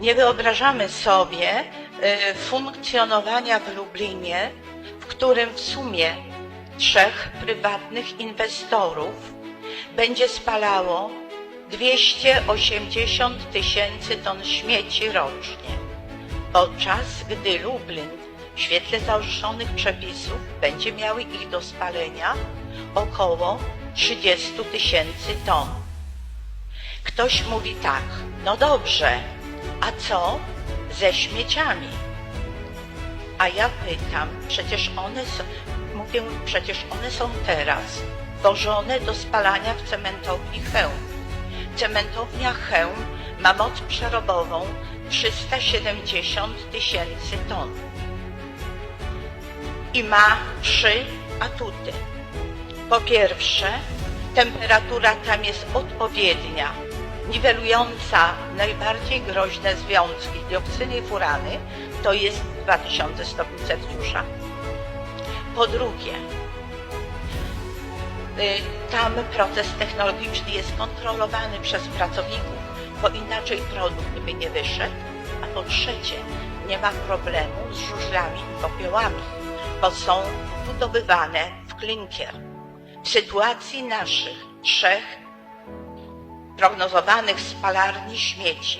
Nie wyobrażamy sobie y, funkcjonowania w Lublinie, w którym w sumie trzech prywatnych inwestorów będzie spalało 280 tysięcy ton śmieci rocznie, podczas gdy Lublin w świetle zaostrzonych przepisów będzie miały ich do spalenia około 30 tysięcy ton. Ktoś mówi tak, no dobrze, a co ze śmieciami? A ja pytam, przecież one są, mówię, przecież one są teraz wożone do spalania w cementowni Chełm. Cementownia Chełm ma moc przerobową 370 tysięcy ton i ma trzy atuty. Po pierwsze, temperatura tam jest odpowiednia, niwelująca najbardziej groźne związki dioksyny i furany, to jest 2000 stopni Celsjusza. Po drugie, y, tam proces technologiczny jest kontrolowany przez pracowników, bo inaczej produkt by nie wyszedł. A po trzecie, nie ma problemu z żużlami i popiołami, bo są budowywane w klinkier. W sytuacji naszych trzech prognozowanych spalarni śmieci